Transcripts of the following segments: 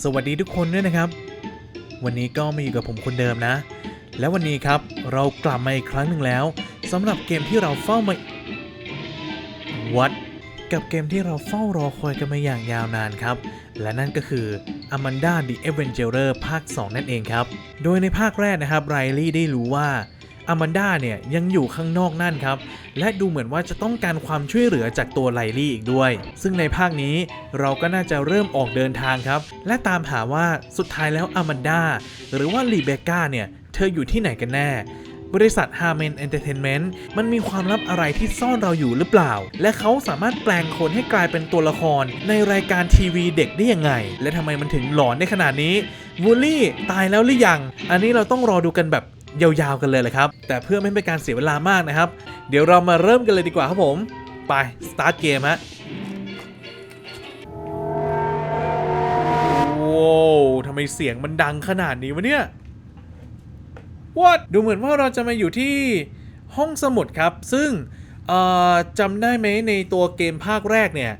สวัสดีทุกคนด้วยนะครับ วันนี้ก็มาอยู่กับผมคนเดิมนะ และวันนี้ครับเรากลับมาอีกครั้งหนึ่งแล้วสำหรับเกมที่เราเฝ้ามา What กับเกมที่เราเฝ้ารอคอยกันมาอย่างยาวนานครับ และนั่นก็คือ Amanda the Avenger ภาค 2 นั่นเองครับ โดยในภาคแรกนะครับไรลี่ได้รู้ว่า อ m มนดาเนี่ยยังอยู่ข้างนอกนั่นครับ และดูเหมือนว่าจะต้องการความช่วยเหลือจากตัวไลลี่อีกด้วย ซึ่งในภาคนี้เราก็น่าจะเริ่มออกเดินทางครับ และตามหาว่าสุดท้ายแล้วอ m มนดาหรือว่าลีเบก้าเนี่ย เธออยู่ที่ไหนกันแน่บริษัท Harman Entertainment มันมีความลับอะไรที่ซ่อนเราอยู่หรือเปล่า และเขาสามารถแปลงคนให้กลายเป็นตัวละคร ในรายการทีวีเด็กได้ยังไง และทำไมมันถึงหลอนในขนาดนี้วูลลี่ตายแล้วหรือยัง อันนี้เราต้องรอดูกันแบบ ยาวๆกันเลยแหละครับ แต่เพื่อไม่ให้เป็นการเสียเวลามากนะครับ เดี๋ยวเรามาเริ่มกันเลยดีกว่าครับผม ไปสตาร์ทเกมฮะโว้วทำไมเสียงมันดังขนาดนี้วะเนี่ย What ดูเหมือนว่าเราจะมาอยู่ที่ห้องสมุดครับ ซึ่งจำได้ไหมในตัวเกมภาคแรกเนี่ย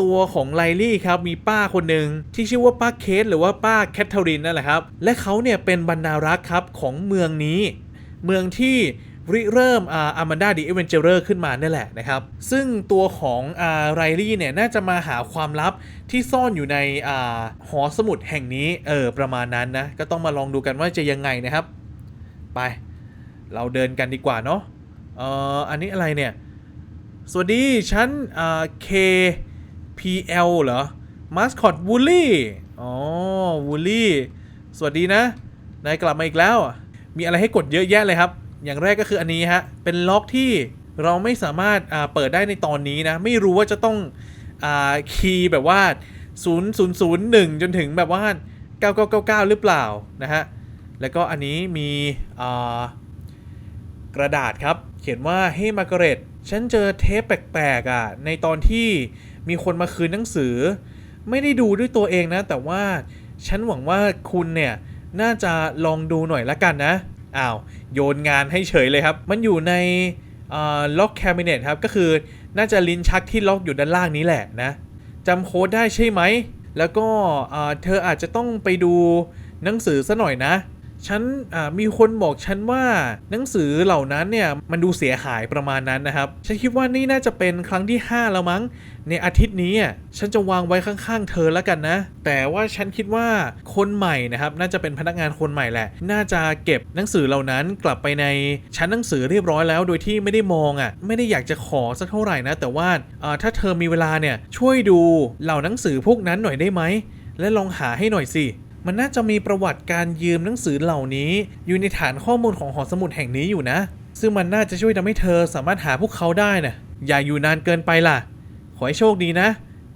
ตัวของไลลี่ครับมีป้าคนหนึ่งที่ชื่อว่าป้าเคสหรือว่าป้าแคทเธอรีนนั่นแหละครับ และเขาเนี่ยเป็นบรรณารักษ์ครับของเมืองนี้ เมืองที่ริเริ่มอาอามันดาดีเอเวนเจอร์ขึ้นมาเนี่ยแหละนะครับ ซึ่งตัวของอไรลี่เนี่ยน่าจะมาหาความลับที่ซ่อนอยู่ในอหอสมุดแห่งนี้เออประมาณนั้นนะ ก็ต้องมาลองดูกันว่าจะยังไงนะครับ ไป เราเดินกันดีกว่าเนาะเอออันนี้อะไรเนี่ย สวัสดี ฉันอ่า PL เหรอมาสคอตวูลลี่อ๋อวูลลี่สวัสดีนะ นายกลับมาอีกแล้ว มีอะไรให้กดเยอะแยะเลยครับ อย่างแรกก็คืออันนี้ฮะ เป็นล็อกที่เราไม่สามารถเปิดได้ในตอนนี้นะ ไม่รู้ว่าจะต้องอคีย์แบบว่า 0001 จนถึงแบบว่า 9999 หรือเปล่านะฮะ แล้วก็อันนี้มีกระดาษครับ เขียนว่าเฮ้มาร์กาเร็ตฉันเจอเทปแปลกๆอะในตอนที่ มีคนมาคืนหนังสือ ไม่ได้ดูด้วยตัวเองนะ แต่ว่าฉันหวังว่าคุณเนี่ยน่าจะลองดูหน่อยละกันนะอ้าวโยนงานให้เฉยเลยครับ มันอยู่ในล็อกแคบิเนตครับ ก็คือน่าจะลิ้นชักที่ล็อกอยู่ด้านล่างนี้แหละนะจำโค้ดได้ใช่ไหม แล้วก็เธออาจจะต้องไปดูหนังสือซะหน่อยนะ ฉันมีคนบอกฉันว่าหนังสือเหล่านั้นเนี่ยมันดูเสียหายประมาณนั้นนะครับ ฉันคิดว่านี่น่าจะเป็นครั้งที่ 5 แล้วมั้ง ในอาทิตย์นี้อะฉันจะวางไว้ข้างๆ เธอแล้วกันนะ แต่ว่าฉันคิดว่าคนใหม่นะครับ น่าจะเป็นพนักงานคนใหม่แหละ น่าจะเก็บหนังสือเหล่านั้นกลับไปในชั้นหนังสือเรียบร้อยแล้ว โดยที่ไม่ได้มองอะ ไม่ได้อยากจะขอสักเท่าไหร่นะ แต่ว่าอ่าถ้าเธอมีเวลาเนี่ยช่วยดูเหล่าหนังสือพวกนั้นหน่อยได้ไหมและลองหาให้หน่อยสิ มันน่าจะมีประวัติการยืมหนังสือเหล่านี้ อยู่ในฐานข้อมูลของหอสมุดแห่งนี้อยู่นะ ซึ่งมันน่าจะช่วยทำให้เธอสามารถหาพวกเขาได้นะอย่าอยู่นานเกินไปล่ะ ขอให้โชคดีนะ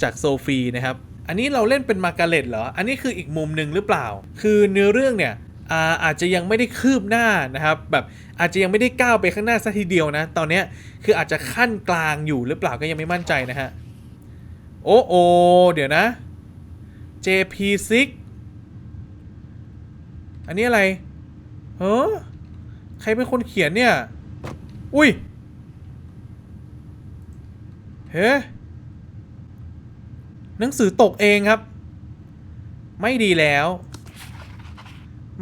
จากโซฟีนะครับ อันนี้เราเล่นเป็นมาการเร็ตเหรอ อันนี้คืออีกมุมหนึ่งหรือเปล่า คือเนื้อเรื่องเนี่ยอาอาจจะยังไม่ได้คืบหน้านะครับ แบบอาจจะยังไม่ได้ก้าวไปข้างหน้าสัทีเดียวนะ ตอนนี้คืออาจจะขั้นกลางอยู่หรือเปล่าก็ยังไม่มั่นใจนะฮะ โอ้โอเดี๋ยวนะ JP6 อันนี้อะไรเฮ้อใครเป็นคนเขียนเนี่ย อุ้ย เฮ้หนังสือตกเองครับ ไม่ดีแล้ว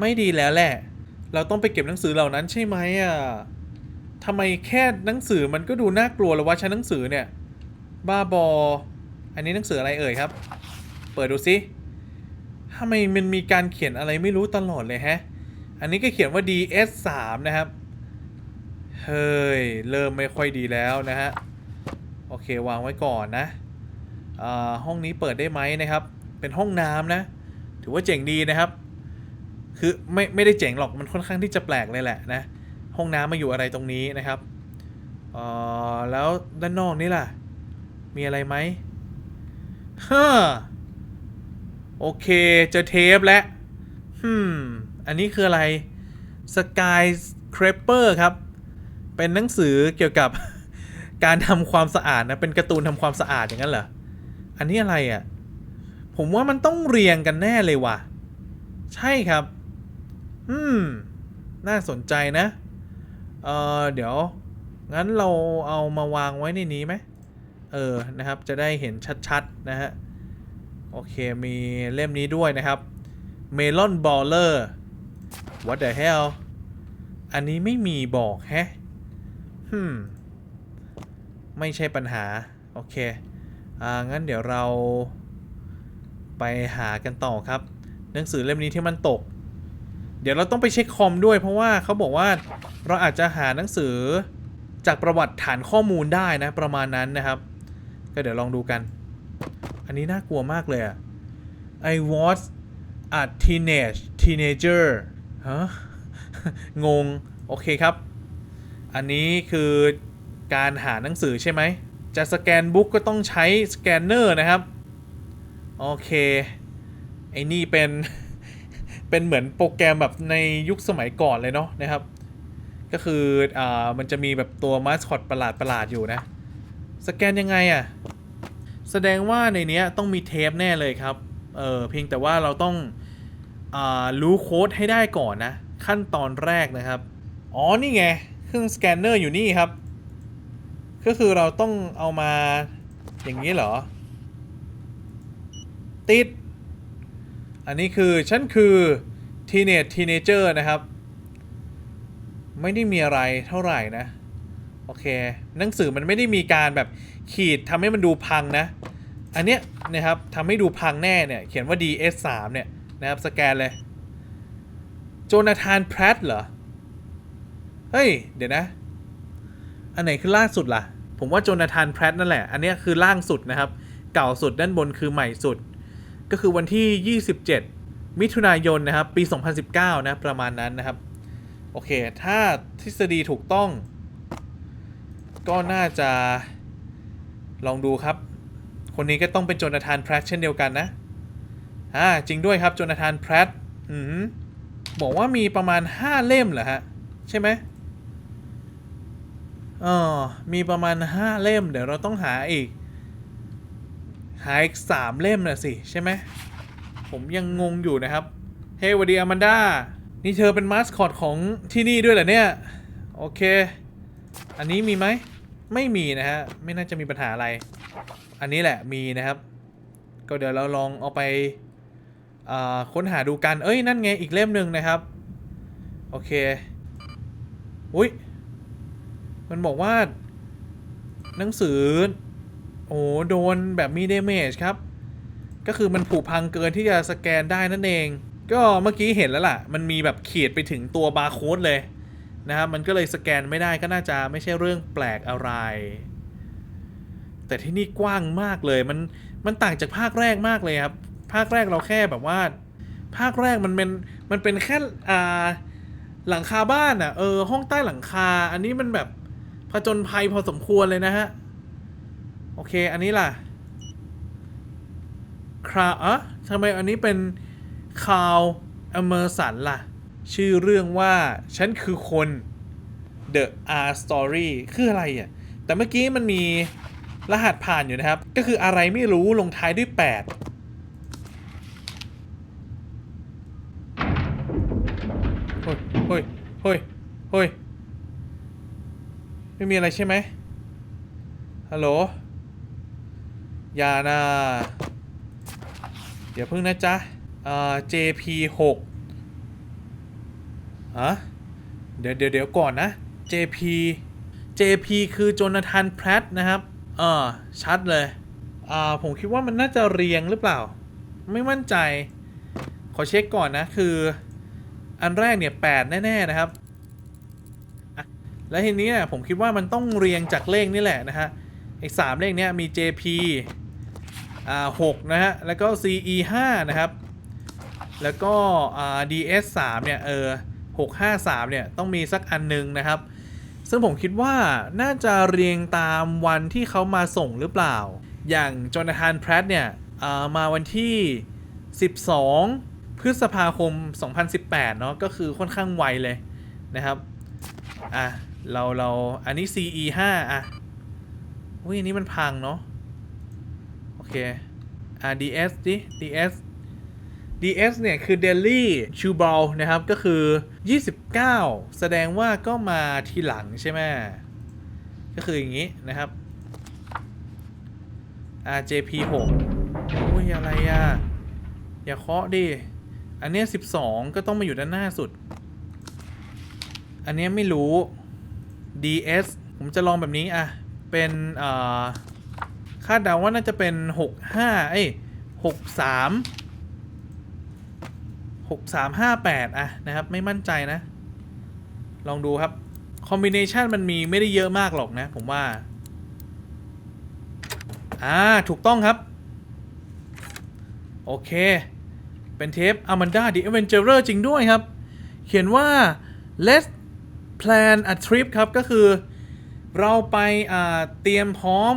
ไม่ดีแล้วแหละ เราต้องไปเก็บหนังสือเหล่านั้นใช่ไหมอะทำไมแค่หนังสือมันก็ดูน่ากลัวแล้วว่าชั้นหนังสือเนี่ย บ้าบอ อันนี้หนังสืออะไรเอ่ยครับ เปิดดูสิ ทำไมมันมีการเขียนอะไรไม่รู้ตลอดเลยฮะ อันนี้ก็เขียนว่า DS3 นะครับ เฮ้ย เริ่มไม่ค่อยดีแล้วนะฮะ โอเควางไว้ก่อนนะอ่าห้องนี้เปิดได้ไหมนะครับ เป็นห้องน้ำนะ ถือว่าเจ๋งดีนะครับ คือไม่ไม่ได้เจ๋งหรอก มันค่อนข้างที่จะแปลกเลยแหละนะ ห้องน้ำมาอยู่อะไรตรงนี้นะครับอ่าแล้วด้านนอกนี่ล่ะ มีอะไรไหมฮ่า โอเค เจอเทปแล้วฮึมอันนี้คืออะไร Sky Scraper ครับ เป็นหนังสือเกี่ยวกับการทำความสะอาดนะ เป็นการ์ตูนทำความสะอาดอย่างนั้นเหรอ อันนี้อะไรอะ่ะ ผมว่ามันต้องเรียงกันแน่เลยว่ะ ใช่ครับ อืม น่าสนใจนะ เออเดี๋ยว งั้นเราเอามาวางไว้ในนี้ไหม เออ นะครับ จะได้เห็นชัด ๆ นะฮะ ออเคมีเล่มนี้ด้วยนะครับ Melon Baller What the hell อันนี้ไม่มีบอกแฮะ hmm ไม่ใช่ปัญหา โอเค อ่า งั้นเดี๋ยวเราไปหากันต่อครับ หนังสือเล่มนี้ที่มันตก เดี๋ยวเราต้องไปเช็คคอมด้วยเพราะว่าเขาบอกว่าเราอาจจะหาหนังสือจากประวัติฐานข้อมูลได้นะประมาณนั้นนะครับ ก็เดี๋ยวลองดูกัน อันนี้น่ากลัวมากเลยอะ I was a teenage teenager ฮะงง โอเคครับ อันนี้คือการหาหนังสือใช่ไหม จะสแกนบุ๊กก็ต้องใช้สแกนเนอร์นะครับ โอเคไอ้นี่เป็น เป็นเหมือนโปรแกรมแบบในยุคสมัยก่อนเลยเนาะนะครับ ก็คืออ่ามันจะมีแบบตัวมาสคอตประหลาดประหลาดๆอยู่นะ สแกนยังไงอะ่ะ แสดงว่าในเนี้ยต้องมีเทปแน่เลยครับ เออเพียงแต่ว่าเราต้องอรู้โค้ดให้ได้ก่อนนะ ขั้นตอนแรกนะครับ อ๋อ นี่ไง เครื่องสแกนเนอร์อยู่นี่ครับ ก็คือเราต้องเอามาอย่างนี้เหรอ ติด อันนี้คือ ฉันคือ teenage teenager นะครับ ไม่ได้มีอะไรเท่าไหร่นะ โอเค หนังสือมันไม่ได้มีการแบบขีดทำให้มันดูพังนะ อันเนี้ยนะครับทำให้ดูพังแน่เนี่ย เขียนว่า DS3 เนี่ยนะครับสแกนเลย โจนาธานแพรตเหรอ เฮ้ย เดี๋ยวนะ อันไหนคือล่าสุดล่ะ ผมว่าโจนาธานแพรตนั่นแหละ อันเนี้ยคือล่างสุดนะครับ เก่าสุดด้านบนคือใหม่สุด ก็คือวันที่ 27 มิถุนายนนะครับ ปี 2019 นะ ประมาณนั้นนะครับ โอเค ถ้าทฤษฎีถูกต้อง ก็น่าจะลองดูครับ คนนี้ก็ต้องเป็นโจนาธานแพรตเช่นเดียวกันนะอ่าจริงด้วยครับโจนาธานแพรตอืมบอกว่ามีประมาณ 5 เล่มเหรอฮะ ใช่ไหมอ๋อมีประมาณ 5 เล่ม เดี๋ยวเราต้องหาอีก หาอีก3เล่มน่ะสิใช่ไหม ผมยังงงอยู่นะครับ เฮ้ยวัสดีอแมนดา นี่เธอเป็นมาสคอตของที่นี่ด้วยเหรอเนี่ย โอเค อันนี้มีไหม ไม่มีนะฮะ ไม่น่าจะมีปัญหาอะไร อันนี้แหละมีนะครับ ก็เดี๋ยวเราลองเอาไปาค้นหาดูกัน เอ้ย นั่นไง อีกเล่มหนึ่งนะครับ โอเค อุ้ย มันบอกว่า หนังสือ โอ้โดนแบบมีเดเมจครับ ก็คือมันผุพังเกินที่จะสแกนได้นั่นเอง ก็เมื่อกี้เห็นแล้วล่ะ มันมีแบบขีดไปถึงตัวบาร์โค้ดเลย นะครับมันก็เลยสแกนไม่ได้ก็น่าจะไม่ใช่เรื่องแปลกอะไร แต่ที่นี่กว้างมากเลยมันมันต่างจากภาคแรกมากเลยครับ ภาคแรกเราแค่แบบว่า ภาคแรกมันเป็นมันเป็นแค่อ่าหลังคาบ้านอะเออห้องใต้หลังคา อันนี้มันแบบผจญภัยพอสมควรเลยนะฮะ โอเค อันนี้ล่ะคราอะทำไมอันนี้เป็นคาวอเมอร์สันล่ะ ชื่อเรื่องว่า ฉันคือคน The R Story คืออะไรอะ แต่เมื่อกี้มันมีรหัสผ่านอยู่นะครับ ก็คืออะไรไม่รู้ลงท้ายด้วย 8 เฮ้ย เฮ้ย เฮ้ย เฮ้ย ไม่มีอะไรใช่ไหมฮัลโหลยานะเดี๋ยวเพิ่งนะจ๊ะ เอ่อ JP 6 ฮะเดี๋ยวเดี๋ยวเดี๋ยวก่อนนะ JP JP คือโจนาธานแพรตนะครับเออชัดเลย อ่า ผมคิดว่ามันน่าจะเรียงหรือเปล่า ไม่มั่นใจ ขอเช็คก่อนนะ คือ อันแรกเนี่ย8แน่ ๆ นะครับอะและทีนี้ผมคิดว่ามันต้องเรียงจากเลขนี่แหละนะฮะไอ้สามเลขเนี้ยมี JP อ่า6นะฮะ แล้วก็ CE 5นะครับ แล้วก็อ่า DS 3เนี่ย เออ 653 เนี่ย ต้องมีสักอันหนึงนะครับ ซึ่งผมคิดว่าน่าจะเรียงตามวันที่เขามาส่งหรือเปล่า อย่างโจนาธานแพรตเนี่ยามาวันที่ 12 พฤษภาคม 2018 เนาะก็คือค่อนข้างไวเลยนะครับ อะ เราเราอันนี้ CE 5อะอุ้ยอันนี้มันพังเนาะโอเค อ่า DS ดิ DS DS เนี่ย คือ Delhi c h u b a l นะครับ ก็คือ 29 แสดงว่าก็มาทีหลังใช่ไหมก็คืออย่างนี้นะครับ RJP 6โอ้ยอะไรอะ อย่าเคาะดิ อันเนี้ย12 ก็ต้องมาอยู่ด้านหน้าสุด อันเนี้ยไม่รู้ DS ผมจะลองแบบนี้อะ เป็นเอ่อคาดเดาว่าน่าจะเป็น 65 เอ้ย 63 6358อะนะครับ ไม่มั่นใจนะ ลองดูครับ คอมบิเนชันมันมีไม่ได้เยอะมากหรอกนะ ผมว่า อ่า ถูกต้องครับ โอเค เป็นเทป Amanda the Adventurer จริงด้วยครับ เขียนว่า let's plan a trip ครับ ก็คือ เราไปเตรียมพร้อม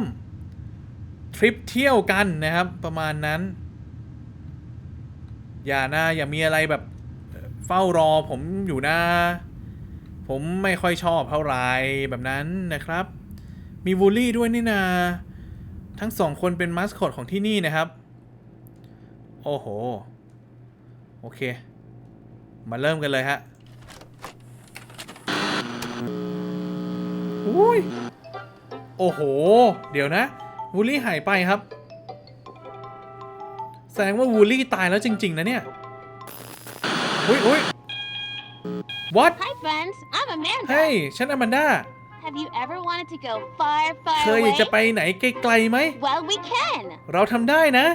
ทริปเที่ยวกันนะครับ ประมาณนั้น อย่านะอย่ามีอะไรแบบเฝ้ารอผมอยู่นะ ผมไม่ค่อยชอบเท่าไรแบบนั้นนะครับ มีวูลลี่ด้วยนี่นาทั้งสองคนเป็นมาสคอตของที่นี่นะครับ โอ้โห โอเค มาเริ่มกันเลยฮะอุ้ยโอ้โห เดี๋ยวนะวูลลี่หายไปครับ แสดงว่าวูลลี่ตายแล้วจริง ๆ นะเนี่ยอุ้ยอุ้ย what Hi, friends. I'm Amanda. เฮ้ยฉันอแมนดา Have you ever wanted to go far, far เคยอยาก away? จะไปไหนไกลๆไหม Well, we can. เราทำได้นะ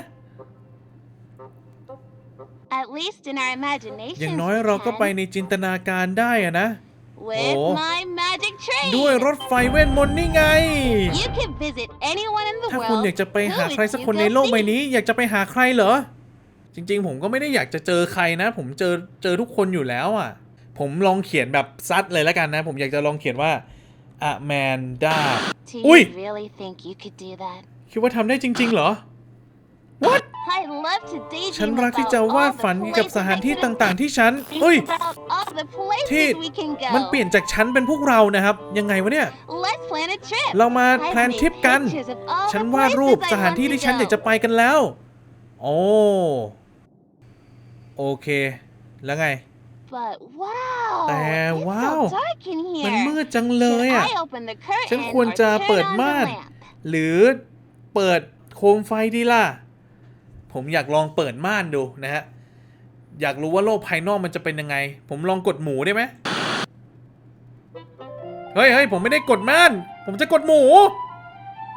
At least in our imagination. อย่างน้อยเราก็ไปในจินตนาการได้อะนะ With Oh. my magic train. ด้วยรถไฟเวทมนต์นี่ไง You can visit anyone in the ถ้า world. คุณอยากจะไปหา Who ใคร would สัก you คนใน go โลกใบ see? นี้ อยากจะไปหาใครเหรอ จริงๆ ผมก็ไม่ได้อยากจะเจอใครนะ ผมเจอเจอทุกคนอยู่แล้วอะ ผมลองเขียนแบบซัดเลยแล้วกันนะ ผมอยากจะลองเขียนว่าอะแมนดา Do Ui. you really think you could do that? คิดว่าทำได้จริง ๆ เหรอ What I love to daydream ฉันรักที่ about จะวาด all ฝัน the กับ places สถานที่ I could ต่างๆ ที่ฉัน Think เฮ้ย about all the ที่ places we can go. มันเปลี่ยนจากฉันเป็นพวกเรานะครับ ยังไงวะเนี่ย Let's plan a trip. เรามา I've แพลน made ทริปกัน pictures of all ฉัน the วาดรูป places I สถาน want ที่ to ที่ฉันอยากจะ go. ไปกันแล้ว โอ้ โอเค แล้วไง But wow, แต่ it's ว้าว so dark in มัน here. มืดจังเลย Should อะ I open the curtain ฉันควร or จะ turn เปิด on the ม่าน lamp? หรือเปิดโคมไฟดีล่ะ ผมอยากลองเปิดม่านดูนะฮะ อยากรู้ว่าโลกภายนอกมันจะเป็นยังไง ผมลองกดหมูได้ไหมเฮ้ยเฮ้ยผมไม่ได้กดม่าน ผมจะกดหมู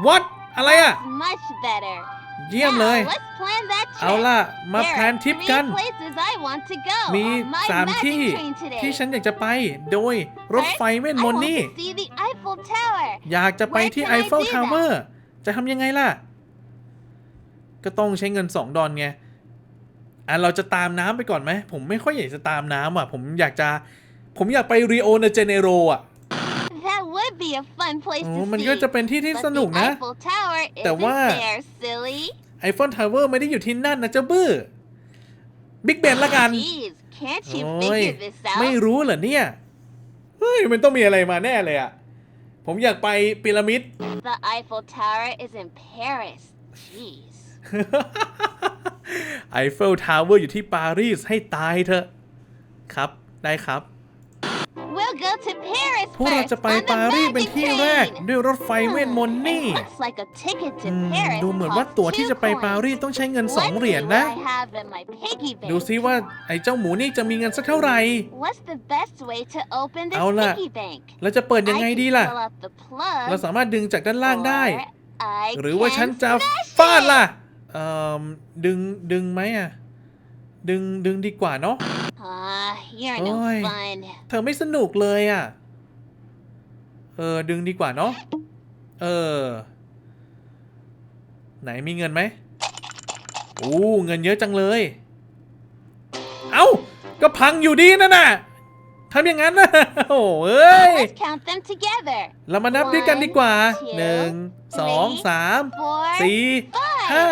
what อะไรอะ Much better. เยี่ยมเลย Now, let's plan that trip. เอาล่ะ มา There แพล are นทริป three กัน places I want to go มี on my สาม magic ที่ train today. ที่ฉันอยากจะไป โดยรถ First, ไฟเวท I มนต์ want นี่ to see the Eiffel Tower. อยากจะไปที่ Where ไอ can I เฟล do ทาวเวอร์ จะทำยังไงล่ะ ก็ต้องใช้เงิน 2 ดอลไงอะเราจะตามน้ำไปก่อนไหม ผมไม่ค่อยอยากจะตามน้ำอะ ผมอยากจะ ผมอยากไปริโอเนเจเนโรอะ That would be a fun place โอ้ to มัน see. ก็จะเป็นที่ที่ But สนุก the นะ Eiffel Tower แต่ isn't ว่า there, silly. ไอเฟลทาวเวอร์ไม่ได้อยู่ที่นั่นนะเจ้าบื้อบิ๊กเบนละกัน Jeez, can't you โอ้ย figure this ไม่ out? รู้เหรอเนี่ย เฮ้ย มันต้องมีอะไรมาแน่เลยอะ ผมอยากไปพีระมิด The Eiffel Tower is in Paris. Jeez. ไอเฟลทาวเวอร์อยู่ที่ปารีสให้ตายเถอะ ครับ ได้ครับ We'll go to Paris พวกเรา first จะไป on the ปารีสเป็น magic ที่แรก train. ด้วยรถไฟเวทมนต์ Hmm, นี่ it looks like a ticket to อืม Paris ดูเหมือนว่า costs ตั๋วที่ two จะไปปารีส coins. ต้องใช้เงิน Let's 2เหรียญ see นะ what I have in my piggy bank. ดูซิว่าไอ้เจ้าหมูนี่จะมีเงินสักเท่าไหร่ What's the best way to open this เอาล่ะ piggy bank? เราจะเปิดยังไง I can ดีล่ะ pull up the plug, เราสามารถดึงจากด้านล่างได้ or I หรือว่าฉัน can จะ smash ฟาด it. ล่ะ เอ่อดึงดึงไหมอะ ดึงดึงดีกว่าเนาะ Ah, you're no Ôi. fun. เธอไม่สนุกเลยอะ เออ ดึงดีกว่าเนาะ เออ ไหนมีเงินไหมโอ้เงินเยอะจังเลย เอ้า ก็พังอยู่ดีนั่นน่ะทำอย่างนั้นนะโอ้เอ้ย Let's count them together. เรามานับด้วยกันดีกว่า One, หนึ่ง two, สองสาม Four, สี่ five. ห้า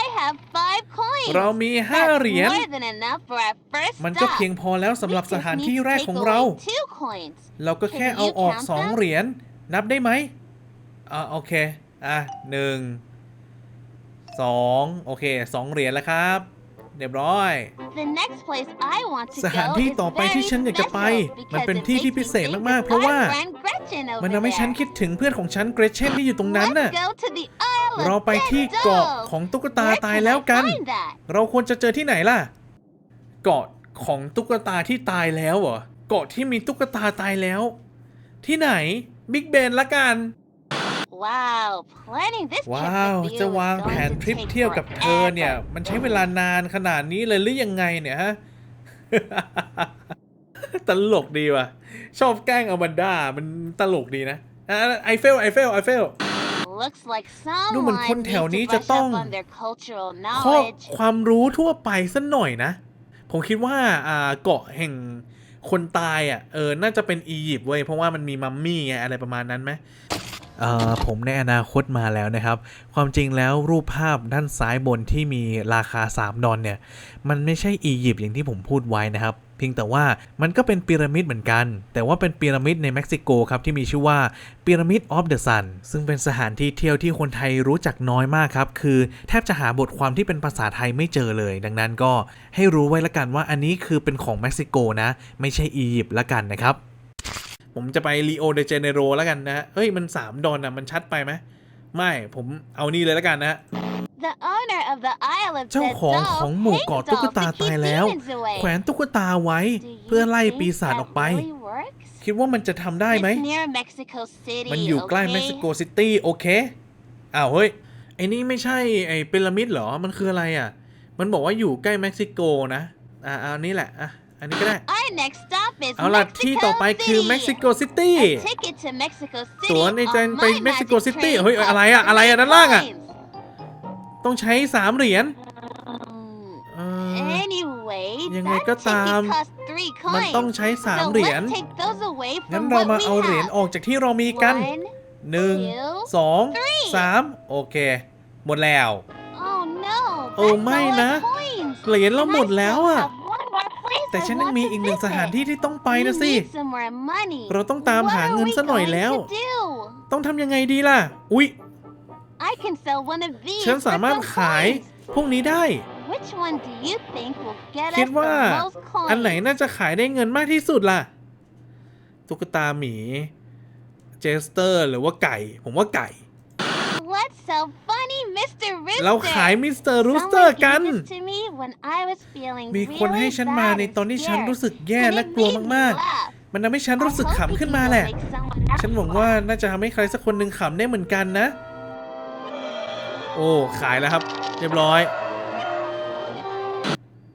I have five coins. เรามีห้า That's เหรียญ more than enough for our first มันก็ stop. เพียงพอแล้วสำหรับ We ส just ถาน need ที่ to แรก take ของ away เรา two coins. เราก็แค่ Can เอา you ออก count สอง them? เหรียญนับได้ไหมอ่าโอเค อะหนึ่งสองโอเคสองเหรียญแล้วครับ เรียบร้อย The next place I want to สถาน go ที่ is ต่อไปที่ very ฉันอยากจะไป special มัน because เป็น it ที่ makes ที่ me พิเศษ think มาก of ๆเพราะว่า our friend Gretchen over มันทำให้ฉัน there. คิดถึงเพื่อนของฉันเกรเชนที่อยู่ตรงนั้นน่ะ Let's go to the Isle เราไปที่เกาะของตุ๊กตา Where ตาย can แล้ว I กัน find that? เราควรจะเจอที่ไหนล่ะ เกาะของตุ๊กตาที่ตายแล้วเหรอ เกาะที่มีตุ๊กตาตายแล้ว ที่ไหน บิ๊กเบนละกัน Wow, planning this trip ว้าว with you จะวาง is แผ going น to ทริป take เที่ยวกับเธอเนี่ย forever. มันใช้เวลานานขนาดนี้เลยหรือยังไงเนี่ยฮะ ตลกดีว่ะ ชอบแกล้งอแมนด้ามันตลกดีนะไอเฟลไอเฟลไอเฟล Looks like ดูเหมือน someone คนแถว needs นี้ to จะ brush ต้อง up on their cultural ข้อ knowledge. ความรู้ทั่วไปสักหน่อยนะ ผมคิดว่าอ่าเกาะแห่งคนตายอะเออน่าจะเป็นอียิปต์เว้ยเพราะว่ามันมีมัมมี่ไงอะไรประมาณนั้นไหมเอ่อ ผมในอนาคตมาแล้วนะครับ ความจริงแล้วรูปภาพด้านซ้ายบนที่มีราคา 3 ดอลเนี่ย มันไม่ใช่อียิปต์อย่างที่ผมพูดไว้นะครับ เพียงแต่ว่ามันก็เป็นพีระมิดเหมือนกัน แต่ว่าเป็นพีระมิดในเม็กซิโกครับที่มีชื่อว่าพีระมิดออฟเดอะซันซึ่งเป็นสถานที่เที่ยวที่คนไทยรู้จักน้อยมากครับ คือแทบจะหาบทความที่เป็นภาษาไทยไม่เจอเลย ดังนั้นก็ให้รู้ไว้ละกันว่าอันนี้คือเป็นของเม็กซิโกนะ ไม่ใช่อียิปต์ละกันนะครับ ผมจะไปรีโอเดเจเนโรแล้วกันนะฮะเฮ้ย มัน 3 ดอนอะ มันชัดไปไหม ไม่ผมเอานี่เลยแล้วกันนะฮะ The owner of the Isle of เจ้า Dead ของ Doll ของหมู่เกาะ hangs ตุ๊ก dolls ตา to ตาย keep แล้ว demons away. แขวนตุ๊กตาไว้ Do you เพื่อไล่ think ปีศาจ that ออกไป really works? คิดว่ามันจะทำได้ไหม It's near Mexico City, มันอยู่ใกล้ okay? เม็กซิโกซิตี้โอเค อ้าวเฮ้ย ไอ้นี่ไม่ใช่ไอ้พีระมิดเหรอ มันคืออะไรอะ มันบอกว่าอยู่ใกล้เม็กซิโกนะ อ่าอันนี้แหละ อะ อันนี้ก็ได้ Our next stop is เอาล่ะที่ต่อไปคือ Mexico เม็กซิ City. โกซิตี้ A ticket to Mexico City ตั๋วในใจ on ไป my เม็กซิโก magic ซิตี้ train เฮ้ย costs อะไรอะอะไรอะด้านล่างอะ coins. ต้องใช้ 3 เหรียญ Mm, เออ Anyway, ยังไง that ก็ตาม ticket costs three มัน coins. ต้องใช้3 So เหรียญ let's take those away งั้น from เรา what มา we เอาเหรียญ have. ออกจากที่เรามีกัน One, หนึ่ง two, สอง three. สามโอเค หมดแล้ว Oh no, โอ้ that's ไม่ all our นะ coins. เหรียญเรา And หม I ดแล้ว still อะ have one more place แต่ I ฉันยัง want มี to อีกหนึ่ง visit. สถานที่ที่ต้องไป We นะสิ need some more money. เราต้องตามหา What are เงิน we ซะหน่อย going แล้ว to do? ต้องทำยังไงดีล่ะ อุ๊ย I can sell one of these ฉัน for สามารถ some ขาย coins. พวกนี้ได้ Which one do you think will get คิด us ว่า the most coins? อันไหนน่าจะขายได้เงินมากที่สุดล่ะ ตุ๊กตาหมี เจสเตอร์ หรือว่าไก่ ผมว่าไก่ Let's sell funny Mr. Rooster. เราขายมิสเตอร์รูสเตอ Someone ร์กัน gave this to me when I was feeling มีคน really ให้ฉันมา bad ใน and ตอนที่ฉัน scared. รู้สึกแย่ And และ it กลัว made me มาก laugh. ๆมันทำให้ฉัน I รู้สึก hope ขำขึ้น it มา will แหละ make someone ฉันหวังว่าน่าจะทำให้ใครสักคนหนึ่งขำได้เหมือนกันนะ โอ้ ขายแล้วครับ เรียบร้อย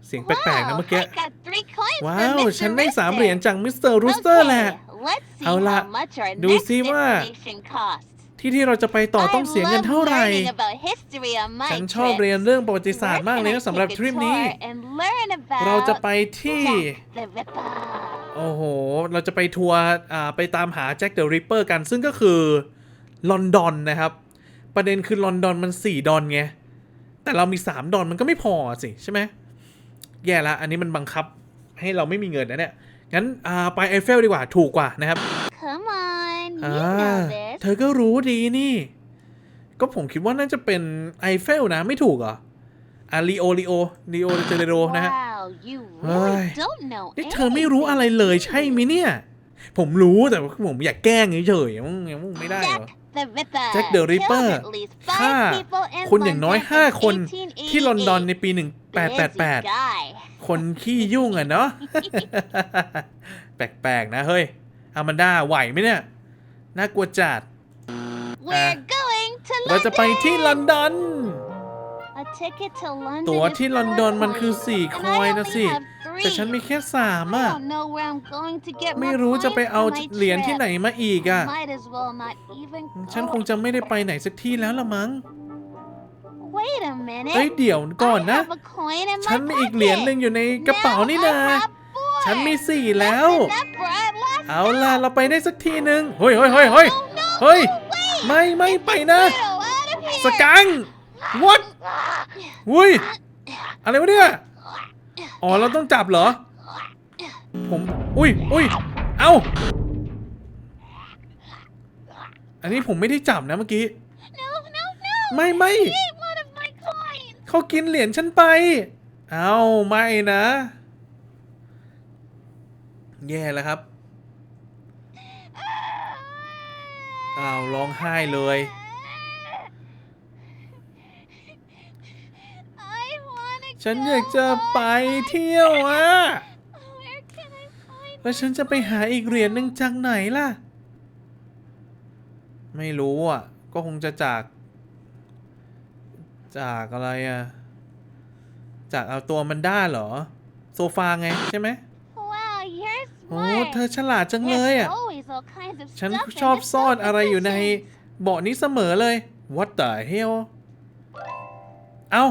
เสียงแปลกๆนะ Whoa, เมื่อกี้ I got three coins ว้า from ว Mr. ฉันได้สาม Rooster. เหรียญจากมิสเตอร์รูสเตอร์แหละ Okay, let's see เอาล่ะ how much our ดู next ซิว่า destination costs. ที่ที่เราจะไปต่อต้องเสียเงินเท่าไหร่ I love learning about history on my ฉันชอบ trips. เรียนเรื่องประวัติศาสตร์ Where มาก can เลย I นะสำหรับ take a ทริปนี้ tour and learn about เราจะไปที่ Jack the Ripper? โอ้โห เราจะไปทัวร์อ่าไปตามหาแจ็คเดอะริปเปอร์กัน ซึ่งก็คือลอนดอนนะครับ ประเด็นคือลอนดอนมัน 4 ดอนไง แต่เรามี 3 ดอนมันก็ไม่พอสิใช่ไหม แย่ละ อันนี้มันบังคับให้เราไม่มีเงินนะเนี่ย งั้นอ่าไปไอเฟลดีกว่าถูกกว่านะครับ Come on, you อ่า know this. เธอก็รู้ดีนี่ ก็ผมคิดว่าน่าจะเป็นไอเฟลนะไม่ถูกเหรออะลีโอลีโอลีโอเจเรโรนะฮะ Wow, you เฮ้ย really don't know นี่เธอไม่รู้อะไรเลยใช่ไหมเนี่ย ผมรู้แต่ว่าผมอยากแกล้งเฉยๆมึงมึงไม่ได้เหรอ Jack the Ripper Jack the Ripper killed at least ฆ่า five people in คนอย่างน้อย London in 5คนที่ลอนดอนใน 1888. ปี Busy 1888 guy. คนขี้ยุ่งอะเนาะแปลกๆนะเฮ้ยอามันดาไหวไหมเนี่ย น่ากลัวจัด We're going to เราจะไปที่ลอนดอน A ticket to London ตั๋ว is ที่ลอน four ดอนมันคือ coins, 4 and ค I อย only นะสิ have three. แต่ฉันมีแค่3 I อะ don't know where I'm going to get ไม่ more รู้จะ coins ไปเอา for my เหรียญที่ trip. ไหนมาอีกอะ Might as well not even ฉัน go. คงจะไม่ได้ไปไหนสักที่แล้วละมั้ง Wait a minute. เอ้ยเดี๋ยวก่อน I นะ have a coin in ฉัน my มีอีกเหรียญหนึ่ง pocket. อยู่ในกระเป๋านี่ Now นา I have four. ฉันมีสี่แล้ว Less than that for our last เอา stop. ล่ะ เราไปได้สักทีหนึ่งเฮ้ยเฮ้ยเฮ้ยเฮ้ย No, no, เฮ้ย no, wait. ไม่ไม่ไปนะ Get out of here. สกัง what อุ้ย อะไรวะเนี่ย อ๋อ เราต้องจับเหรอ ผม อุ้ยอุ้ยเอ้า อันนี้ผมไม่ได้จับนะเมื่อกี้ No, no, no. ไม่ไม่ Eat one of my coins. เขากินเหรียญฉันไป เอ้า ไม่นะ แย่แล้วครับอ้าวร้องไห้เลยฉันอยากจะไปเที่ยวอะแล้วฉันจะไปหาอีกเหรียญหนึ่งจากไหนล่ะ ไม่รู้อะ ก็คงจะจาก จากอะไรอะ จากเอาตัวมันได้เหรอ โซฟาไงใช่ไหม โอ้ smart. เธอฉลาดจังเลยอะ There's always all kinds of ฉัน stuff in ชอบ the ซ่อน sofa อะไรอยู่ใน cushions. เบาะนี้เสมอเลย What the hell เอ้า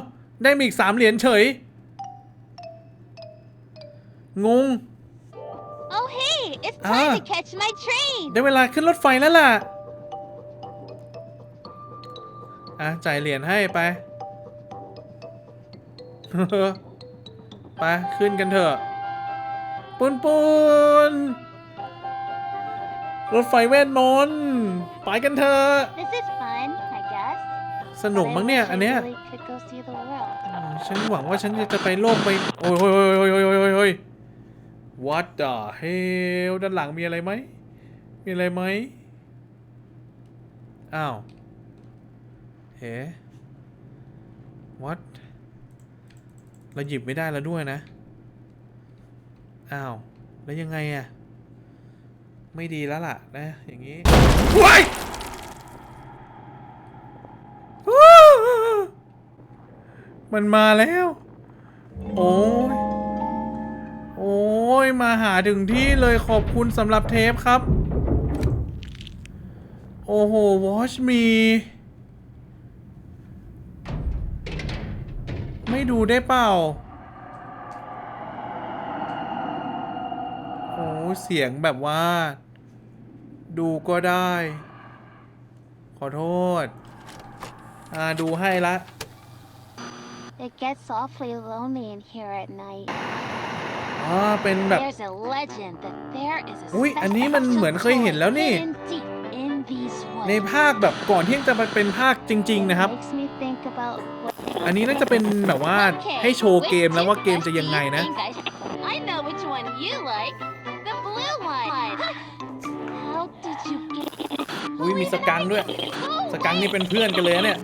ได้มีอีกสามเหรียญเฉย งง Oh, hey, it's Ah. time to catch my train. ได้เวลาขึ้นรถไฟแล้วล่ะ อะ จ่ายเหรียญให้ไป ไป ขึ้นกันเถอะ ปูนปูนรถไฟเว่นนต์ไปกันเถอะ This is fun, I guess. สนุกมั้งเนี่ย อันเนี้ยฉันหวังว่าฉันจะไปโลกไปโอ้ยโอ้ยโอ้ยโอ้ยโอ้ยโอ้ยโอ้ย What the hell ด้านหลังมีอะไรไหม มีอะไรไหม อ้าว เฮ้ What เราหยิบไม่ได้แล้วด้วยนะ อ้าว แล้วยังไงอะไม่ดีแล้วล่ะนะ อย่างนี้ว้ายว้าวมันมาแล้ว โอ้ย โอ้ย มาหาถึงที่เลยขอบคุณสำหรับเทปครับ โอ้โห watch me ไม่ดูได้เปล่า โอ้ เสียงแบบว่า ดูก็ได้ ขอโทษ อ่า ดูให้ละ It gets awfully lonely in here at night. อ๋อเป็นแบบ There's a legend that there is a อุ๊ยอันนี้มันเหมือนเคยเห็นแล้วนี่ hidden deep in these woods. ในภาคแบบก่อนที่จะมาเป็นภาคจริง ๆ นะครับ Makes me think about what อันนี้น่าจะเป็นแบบว่า Okay, ให้โชว์เกม which แล้วว่า toothbrush เกมจะยังไงนะ do you think I should- I know which one you like. อุ้ยมีสกังด้วย สกังนี่เป็นเพื่อนกันเลยนะเนี่ย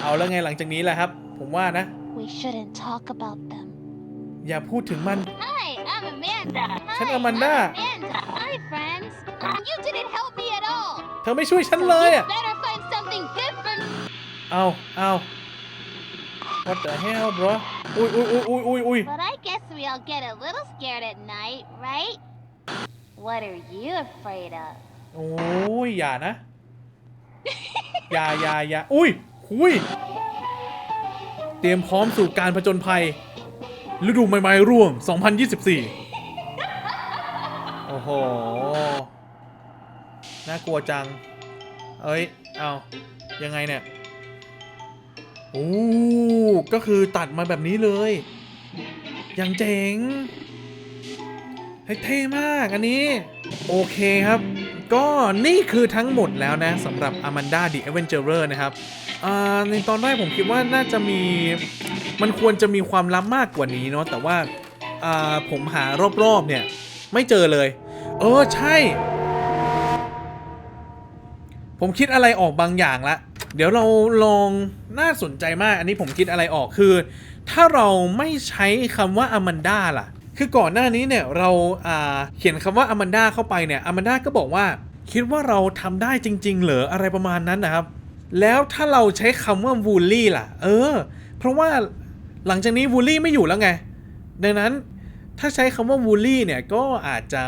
เอาแล้วไงหลังจากนี้แหละครับ ผมว่านะ We shouldn't talk about them. อย่าพูดถึงมัน Hi, I'm Amanda. ฉัน Hi, Amanda. I'm Amanda. Hi, friends. You didn't help me at all. เธอไม่ช่วยฉัน So เลย you อะ better find something good for me. เอาเอา what the hell bro อุ้ยอุ้ยอุ้ยอุ้ยอุ้ยอุ้ย But I guess we all get a little scared at night, right? What are you afraid of? โอ้ยอย่านะ อย่าอย่าอย่าอุ้ยหุยเตรียมพร้อมสู่การผจญภัย ฤดูใหม่ๆร่วม 2024 โอ้โห น่ากลัวจัง เอ้ย เอายังไงเนี่ย โอ้ก็คือตัดมาแบบนี้เลย อย่างเจ๋งเฮ้ยเท่มากอันนี้ โอเคครับ ก็นี่คือทั้งหมดแล้วนะสำหรับ Amanda the Adventurer นะครับในตอนแรกผมคิดว่าน่าจะมีมันควรจะมีความลับมากกว่านี้เนาะแต่ว่าาผมหารอบๆเนี่ย ไม่เจอเลย เออใช่ ผมคิดอะไรออกบางอย่างละ เดี๋ยวเราลองน่าสนใจมาก อันนี้ผมคิดอะไรออกคือ ถ้าเราไม่ใช้คำว่าอ m ม n นดาล่ะ คือก่อนหน้านี้เนี่ยเราอ่าเขียนคำว่าอ m ม n นดาเข้าไปเนี่ยอ m ม n นดาก็บอกว่า คิดว่าเราทำได้จริง ๆ เหรออะไรประมาณนั้นนะครับ แล้วถ้าเราใช้คำว่าวูลลี่ล่ะ เออ เพราะว่าหลังจากนี้วูลลี่ไม่อยู่แล้วไง ดังนั้นถ้าใช้คำว่าวูลลี่เนี่ยก็อาจจะ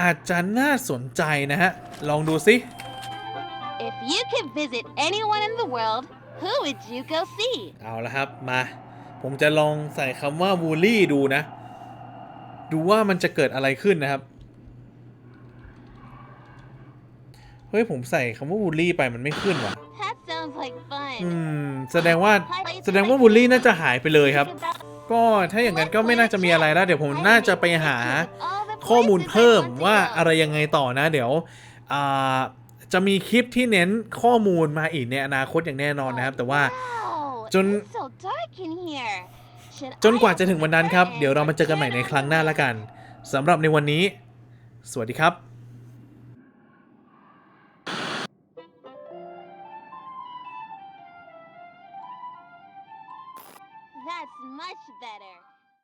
อาจจะน่าสนใจนะฮะ ลองดูซิ If you could visit anyone in the world, who would you go see? เอาละครับมา ผมจะลองใส่คำว่าบูลลี่ดูนะ ดูว่ามันจะเกิดอะไรขึ้นนะครับ เฮ้ย ผมใส่คำว่าบูลลี่ไปมันไม่ขึ้นว่ะ That sounds like fun. อืมแสดงว่าแสดงว่าบูลลี่น่าจะหายไปเลยครับ ก็ถ้าอย่างนั้นก็ไม่น่าจะมีอะไรแล้ว เดี๋ยวผมน่าจะไปหาข้อมูลเพิ่มว่าอะไรยังไงต่อนะ เดี๋ยวอ่าจะมีคลิปที่เน้นข้อมูลมาอีกในอนาคตอย่างแน่นอนนะครับ แต่ว่า Wow, Jun- it's so dark in here. Should จนกว่า I จะถึงวันนั้นครับ open เดี๋ยวเรามาเจอกันใหม่ในครั้งหน้าละกันสำหรับในวันนี้ สวัสดีครับ